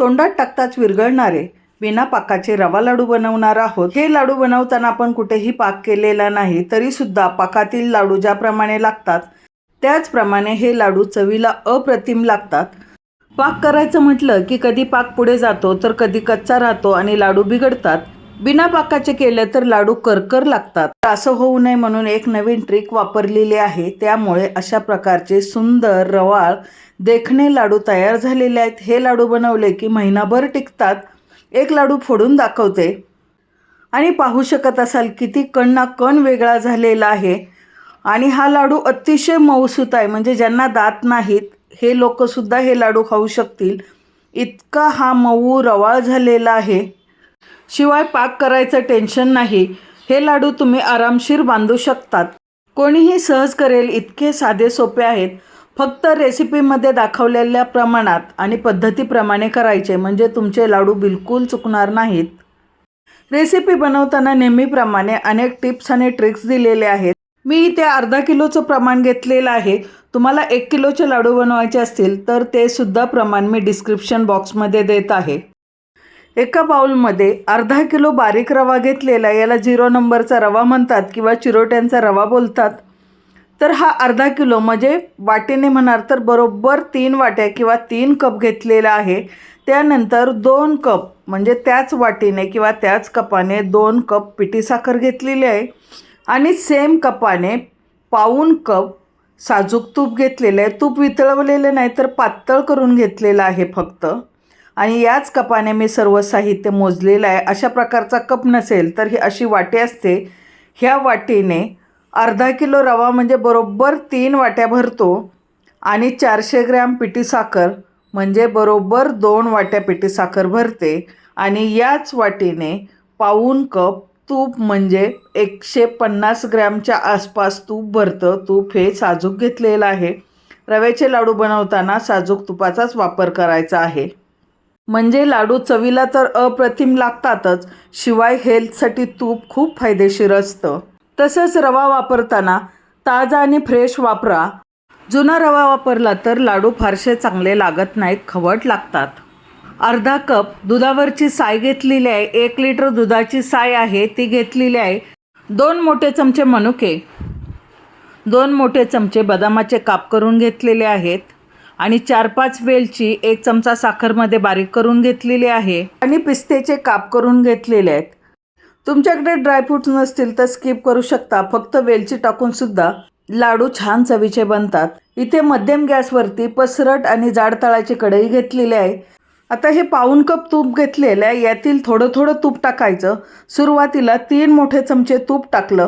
तोंडात टाकताच विरघळणारे बिना पाकाचे रवा लाडू बनवणार आहोत. हे लाडू बनवताना आपण कुठेही पाक केलेला नाही तरीसुद्धा पाकातील लाडू ज्याप्रमाणे लागतात त्याचप्रमाणे हे लाडू चवीला अप्रतिम लागतात. पाक करायचं म्हटलं की कधी पाक पुढे जातो तर कधी कच्चा राहतो आणि लाडू बिघडतात. बिना पाकाचे केले तर लाडू करकर लागतात. असं होऊ नये म्हणून एक नवीन ट्रिक वापरलेली आहे. त्यामुळे अशा प्रकारचे सुंदर रवाळ देखणे लाडू तयार झालेले आहेत. हे लाडू बनवले की महिनाभर टिकतात. एक लाडू फोडून दाखवते. आणि पाहू शकत असाल किती कण ना कण वेगळा झालेला आहे. आणि हा लाडू अतिशय मऊसूत आहे. म्हणजे ज्यांना दात नाहीत हे लोकसुद्धा हे लाडू खाऊ शकतील. इतका हा मऊ रवाळ झालेला आहे. शिवाय पाक करायचं टेन्शन नाही. हे लाडू तुम्ही आरामशीर बांधू शकतात. कोणीही सहज करेल इतके साधे सोपे आहेत. फक्त रेसिपीमध्ये दाखवलेल्या प्रमाणात आणि पद्धतीप्रमाणे करायचे म्हणजे तुमचे लाडू बिलकुल चुकणार नाहीत. रेसिपी बनवताना नेहमीप्रमाणे अनेक टिप्स आणि ट्रिक्स दिलेले आहेत. मी इथे अर्धा किलोचं प्रमाण घेतलेलं आहे. तुम्हाला एक किलोचे लाडू बनवायचे असतील तर ते सुद्धा प्रमाण मी डिस्क्रिप्शन बॉक्समध्ये देत आहे. एका बाउलमध्ये अर्धा किलो बारीक रवा घेतलेला याला झिरो नंबरचा रवा म्हणतात किंवा चिरोट्यांचा रवा बोलतात. तर हा अर्धा किलो म्हणजे वाटीने म्हणाल तर बरोबर तीन वाट्या किंवा तीन कप घेतलेला आहे. त्यानंतर दोन कप म्हणजे त्याच वाटीने किंवा त्याच कपाने दोन कप पिठी साखर घेतलेली आहे. आणि सेम कपाने पाऊन कप साजूक तूप घेतलेलं आहे. तूप वितळवलेलं नाही तर पातळ करून घेतलेलं आहे फक्त. आणि याच कपाने मी सर्व साहित्य मोजलेलं आहे. अशा प्रकारचा कप नसेल तर ही अशी वाटी असते. ह्या वाटीने अर्धा किलो रवा म्हणजे बरोबर तीन वाट्या भरतो आणि चारशे ग्रॅम पिठी साखर म्हणजे बरोबर दोन वाट्या पिठी साखर भरते. आणि याच वाटीने पाऊन कप तूप म्हणजे एकशे पन्नास ग्रॅमच्या आसपास तूप भरतं. तूप हे साजूक घेतलेलं आहे. रव्याचे लाडू बनवताना साजूक तुपाचाच वापर करायचा आहे. म्हणजे लाडू चवीला तर अप्रतिम लागतातच शिवाय हेल्थसाठी तूप खूप फायदेशीर असतं. तसंच रवा वापरताना ताजा आणि फ्रेश वापरा. जुना रवा वापरला तर लाडू फारसे चांगले लागत नाहीत खवट लागतात. अर्धा कप दुधावरची साय घेतलेली आहे एक लिटर दुधाची साय आहे ती घेतलेली आहे. दोन मोठे चमचे मनुके. दोन मोठे चमचे बदामाचे काप करून घेतलेले आहेत. आणि चार पाच वेलची एक चमचा साखरमध्ये बारीक करून घेतलेली आहे आणि पिस्तेचे काप करून घेतलेले आहेत. तुमच्याकडे ड्रायफ्रूट्स नसतील तर स्किप करू शकता. फक्त वेलची टाकून सुद्धा लाडू छान चवीचे बनतात. इथे मध्यम गॅसवरती पसरट आणि जाड तळाची कढई घेतलेली आहे. आता हे पाऊन कप तूप घेतलेलं आहे. यातील थोडं थोडं तूप टाकायचं. सुरुवातीला तीन मोठे चमचे तूप टाकलं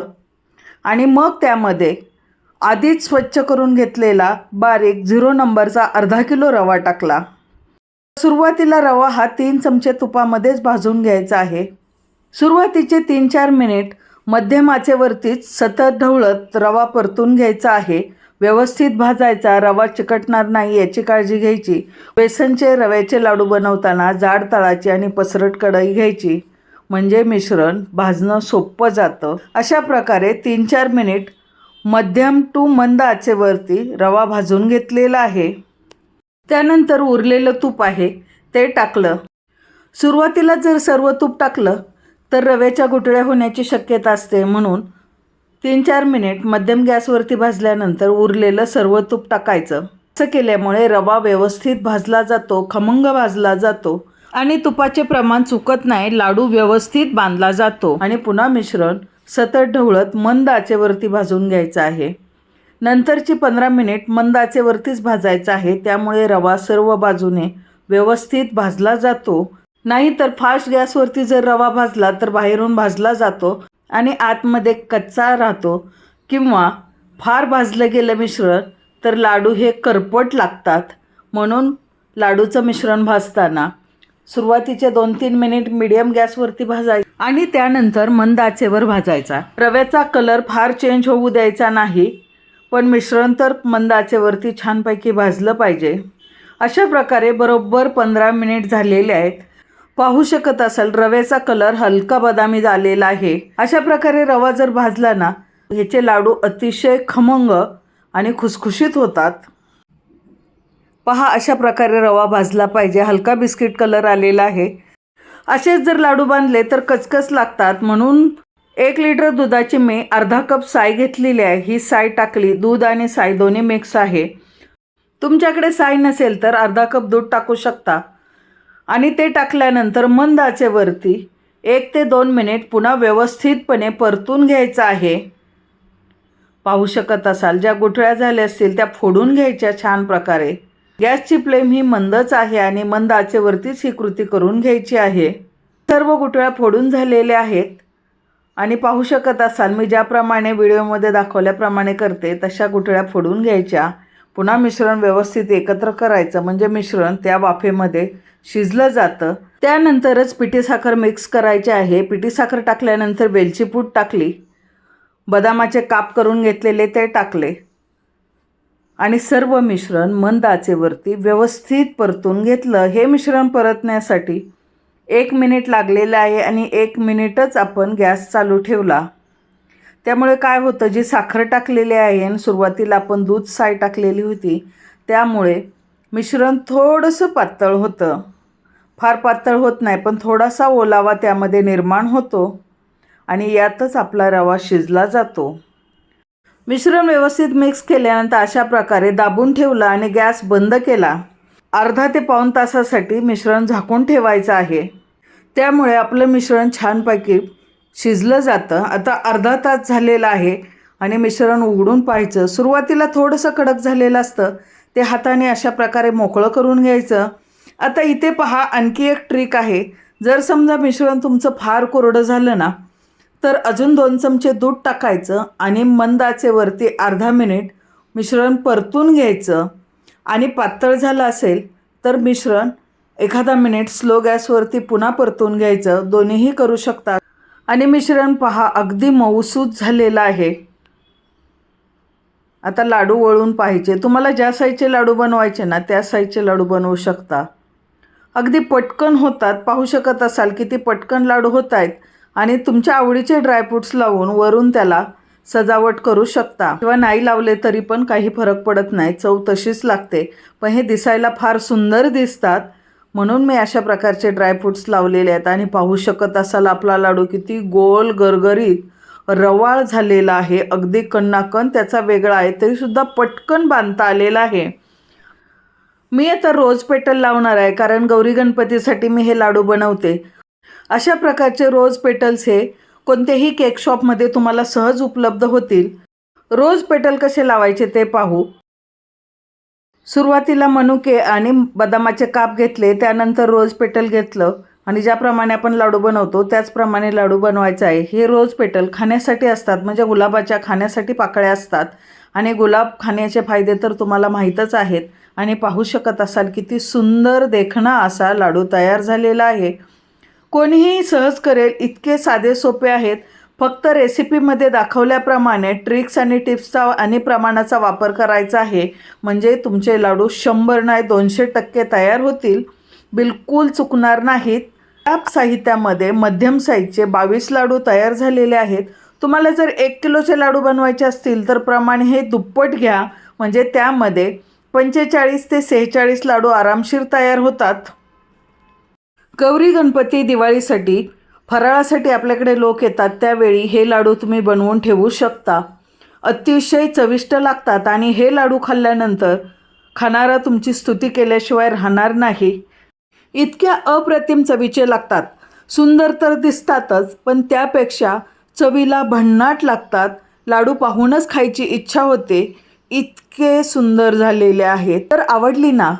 आणि मग त्यामध्ये आधीच स्वच्छ करून घेतलेला बारीक झिरो नंबरचा अर्धा किलो रवा टाकला. सुरुवातीला रवा हा तीन चमचे तुपामध्येच भाजून घ्यायचा आहे. सुरुवातीचे तीन चार मिनिट मध्यम आचेवरतीच सतत ढवळत रवा परतून घ्यायचा आहे. व्यवस्थित भाजायचा रवा चिकटणार नाही याची काळजी घ्यायची. बेसनचे रव्याचे लाडू बनवताना जाड तळाची आणि पसरट कढई घ्यायची. म्हणजे मिश्रण भाजणं सोपं जातं. अशा प्रकारे तीन चार मिनिट मध्यम टू मंद आचेवरती रवा भाजून घेतलेला आहे. त्यानंतर उरलेलं तूप आहे ते टाकलं. सुरुवातीला जर सर्व तूप टाकलं तर रव्याच्या गुटळ्या होण्याची शक्यता असते म्हणून तीन चार मिनिट मध्यम गॅसवरती भाजल्यानंतर उरलेलं सर्व तूप टाकायचं. असं केल्यामुळे रवा व्यवस्थित भाजला जातो खमंग भाजला जातो आणि तुपाचे प्रमाण चुकत नाही लाडू व्यवस्थित बांधला जातो आणि पुन्हा मिश्रण सतत ढवळत मंद आचेवरती भाजून घ्यायचं आहे. नंतरची पंधरा मिनिट मंद आचेवरतीच भाजायचं आहे. त्यामुळे रवा सर्व बाजूने व्यवस्थित भाजला जातो. नाहीतर फास्ट गॅसवरती जर रवा भाजला तर बाहेरून भाजला जातो आणि आतमध्ये कच्चा राहतो किंवा फार भाजलं गेलं मिश्रण तर लाडू हे करपट लागतात. म्हणून लाडूचं मिश्रण भाजताना सुरुवातीचे दोन तीन मिनिट मिडियम गॅसवरती भाजायचे. आणि त्यानंतर मंद आचेवर भाजायचा. रव्याचा कलर फार चेंज होऊ द्यायचा नाही पण मिश्रण तर मंद आचेवरती छानपैकी भाजलं पाहिजे. अशा प्रकारे बरोबर पंधरा मिनिट झालेले आहेत. पाहू शकत असाल रव्याचा कलर हलका बदामी झालेला आहे. अशा प्रकारे रवा जर भाजला ना ह्याचे लाडू अतिशय खमंग आणि खुसखुशीत होतात. पहा अशा प्रकारे रवा भाजला पाहिजे. हलका बिस्किट कलर आलेला आहे. असेच जर लाडू बांधले तर कचकच लागतात. म्हणून एक लिटर दुधाची मी अर्धा कप साय घेतलेली आहे. ही साय टाकली. दूध आणि साय दोन्ही मिक्स आहे. तुमच्याकडे साय नसेल तर अर्धा कप दूध टाकू शकता. आणि ते टाकल्यानंतर मंद आचेवरती एक ते दोन मिनिट पुन्हा व्यवस्थितपणे परतून घ्यायचं आहे. पाहू शकत असाल ज्या गुठळ्या झाल्या असतील त्या फोडून घ्यायच्या छान प्रकारे. गॅसची फ्लेम ही मंदच आहे आणि मंद आचेवरतीच ही कृती करून घ्यायची आहे. सर्व गुठळ्या फोडून झालेल्या आहेत. आणि पाहू शकत असाल मी ज्याप्रमाणे व्हिडिओमध्ये दाखवल्याप्रमाणे करते तशा गुठळ्या फोडून घ्यायच्या. पुन्हा मिश्रण व्यवस्थित एकत्र करायचं म्हणजे मिश्रण त्या वाफेमध्ये शिजलं जातं. त्यानंतरच पिठी साखर मिक्स करायची आहे. पिठी साखर टाकल्यानंतर वेलची पूड टाकली. बदामाचे काप करून घेतलेले ते टाकले. आणि सर्व मिश्रण मंद आचेवरती व्यवस्थित परतून घेतलं. हे मिश्रण परतण्यासाठी एक मिनिट लागलेलं आहे आणि एक मिनिटच आपण गॅस चालू ठेवला. त्यामुळे काय होतं जी साखर टाकलेली आहे आणि सुरुवातीला आपण दूध साय टाकलेली होती त्यामुळे मिश्रण थोडंसं पातळ होतं. फार पातळ होत नाही पण थोडासा ओलावा त्यामध्ये निर्माण होतो आणि यातच आपला रवा शिजला जातो. मिश्रण व्यवस्थित मिक्स केल्यानंतर अशा प्रकारे दाबून ठेवला आणि गॅस बंद केला. अर्धा ते पाऊण तासासाठी मिश्रण झाकून ठेवायचं आहे. त्यामुळे आपलं मिश्रण छानपैकी शिजलं जातं. आता अर्धा तास झालेला आहे आणि मिश्रण उघडून पाहायचं. सुरुवातीला थोडंसं कडक झालेलं असतं. ते हाताने अशा प्रकारे मोकळं करून घ्यायचं. आता इथे पहा आणखी एक ट्रिक आहे. जर समजा मिश्रण तुमचं फार कोरडं झालं ना तर अजून दोन चमचे दूध टाकायचं आणि मंद आचेवरती अर्धा मिनिट मिश्रण परतून घ्यायचं. आणि पातळ झालं असेल तर मिश्रण एखादा मिनिट स्लो गॅसवरती पुन्हा परतून घ्यायचं. दोन्हीही करू शकता. आणि मिश्रण पहा अगदी मऊसूत झालेलं आहे. आता लाडू वळून पाहिजे. तुम्हाला ज्या साईजचे लाडू बनवायचे ना त्या साईजचे लाडू बनवू शकता. अगदी पटकन होतात. पाहू शकत असाल किती पटकन लाडू होत आहेत आणि तुमच्या आवडीचे ड्रायफ्रूट्स लावून वरून त्याला सजावट करू शकता. किंवा नाही लावले तरी पण काही फरक पडत नाही. चव तशीच लागते. पण हे दिसायला फार सुंदर दिसतात. म्हणून मी अशा प्रकारचे ड्रायफ्रूट्स लावलेले आहेत. आणि पाहू शकत असाल आपला लाडू किती गोल गरगरीत रवाळ झालेला आहे. अगदी कण्णाकण त्याचा वेगळा आहे. तरीसुद्धा पटकन बांधता आलेला आहे. मी आता रोज पेटल लावणार आहे. कारण गौरी गणपतीसाठी मी हे लाडू बनवते. अशा प्रकारचे रोज पेटल्स हे कोणत्याही केक शॉपमध्ये तुम्हाला सहज उपलब्ध होतील. रोज पेटल कसे लावायचे ते पाहू. सुरुवातीला मनुके आणि बदामाचे काप घेतले त्यानंतर रोज पेटल घेतलं आणि ज्याप्रमाणे आपण लाडू बनवतो त्याचप्रमाणे लाडू बनवायचा आहे. हे रोज पेटल खाण्यासाठी असतात म्हणजे गुलाबाच्या खाण्यासाठी पाकळ्या असतात. आणि गुलाब खाण्याचे फायदे तर तुम्हाला माहीतच आहेत. आणि पाहू शकत असाल किती सुंदर देखणा असा लाडू तयार झालेला आहे. कोणीही सहज करेल इतके साधे सोपे आहेत. फक्त रेसिपीमध्ये दाखवल्याप्रमाणे ट्रिक्स आणि टिप्सचा आणि प्रमाणाचा वापर करायचा आहे. म्हणजे तुमचे लाडू शंभर नाही दोनशे टक्के तयार होतील. बिलकुल चुकणार नाहीत. त्या साहित्यामध्ये मध्यम साईजचे बावीस लाडू तयार झालेले आहेत. तुम्हाला जर एक किलोचे लाडू बनवायचे असतील तर प्रमाण हे दुप्पट घ्या. म्हणजे त्यामध्ये पंचेचाळीस ते सेहेचाळीस लाडू आरामशीर तयार होतात. गौरी गणपती दिवाळीसाठी फराळासाठी आपल्याकडे लोक येतात त्यावेळी हे लाडू तुम्ही बनवून ठेवू शकता. अतिशय चविष्ट लागतात आणि हे लाडू खाल्ल्यानंतर खाणारा तुमची स्तुती केल्याशिवाय राहणार नाही. इतक्या अप्रतिम चवीचे लागतात. सुंदर तर दिसतातच पण त्यापेक्षा चवीला भन्नाट लागतात. लाडू पाहूनच खायची इच्छा होते. इतके सुंदर झालेले आहेत तर आवडली ना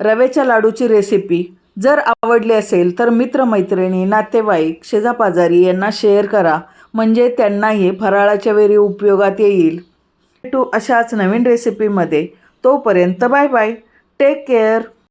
रव्याच्या लाडूची रेसिपी जर आवडले असेल तर मित्रमैत्रिणी नातेवाईक शेजापाजारी यांना शेअर करा. म्हणजे त्यांनाही फराळाच्या वेळी उपयोगात येईल. भेटू अशाच नवीन रेसिपीमध्ये तोपर्यंत बाय बाय टेक केअर